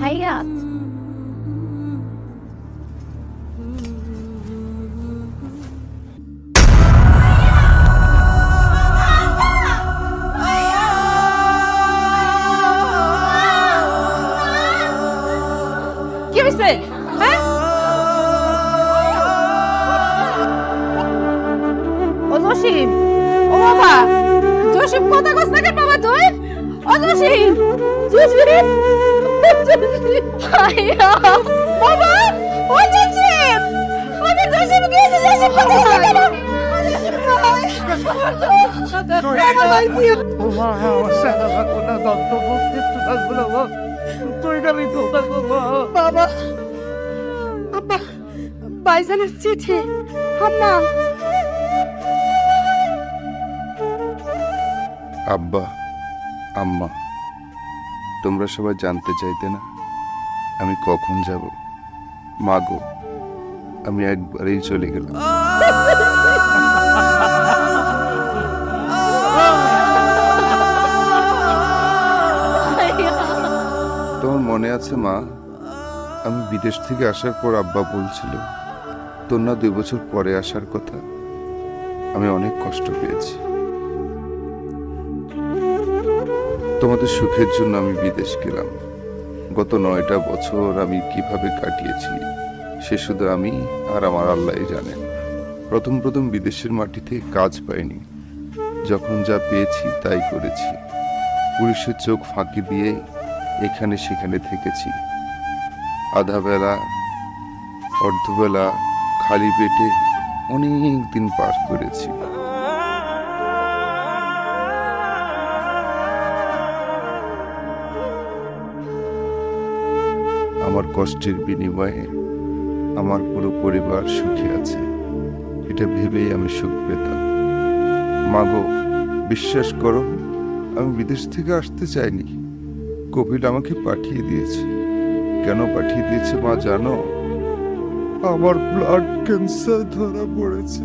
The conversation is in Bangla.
হাইরাত কি হয়েছে হ্যাঁ ও জসিম ও বাবা জসিম কথা কস না কেন বাবা তুই ও জসিম জসিম কেন ও জসিম ভাই আমার ভাই কি বাবা আব্বা বাইজানের চিঠি আম্মা আব্বা, আম্মা, তোমরা সবাই জানতে চাইতে না? আমি কখন যাব? মাগো, আমি একবারেই চলে গেলাম। তোমার মনে আছে, মা? আমি বিদেশ থেকে আসার পর আব্বা বলছিল, তোর না দুই বছর পরে আসার কথা। আমি অনেক কষ্ট পেয়েছি। তোমাদের সুখের জন্য আমি বিদেশ গেলাম। গত নয়টা বছর আমি কীভাবে কাটিয়েছি, সে শুধু আমি আর আমার আল্লাহ জানেন। প্রথম প্রথম বিদেশের মাটিতে কাজ পাইনি। যখন যা পেয়েছি তাই করেছি। পুলিশের চোখ ফাঁকি দিয়ে এখানে সেখানে থেকেছি। আধা বেলা, অর্ধবেলা, খালি পেটে অনেক দিন পার করেছি। আমার কষ্টের বিনিময়ে আমার পুরো পরিবার সুখী আছে। এটা ভেবেই আমি সুখ পেতাম। মাগো, বিশ্বাস করো, আমি বিদেশ থেকে আসতে চাইনি। কপিল আমাকে পাঠিয়ে দিয়েছে। কেন পাঠিয়ে দিয়েছে মা জানো? আমার ব্লাড ক্যান্সার ধরা পড়েছে।